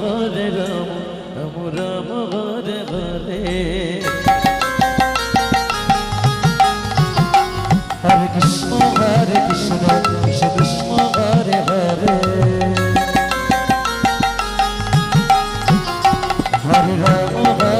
Hare Ram Ram Ram Hare Hare Hare Krishna Hare Krishna Krishna Krishna Hare Hare Hare Ram Hare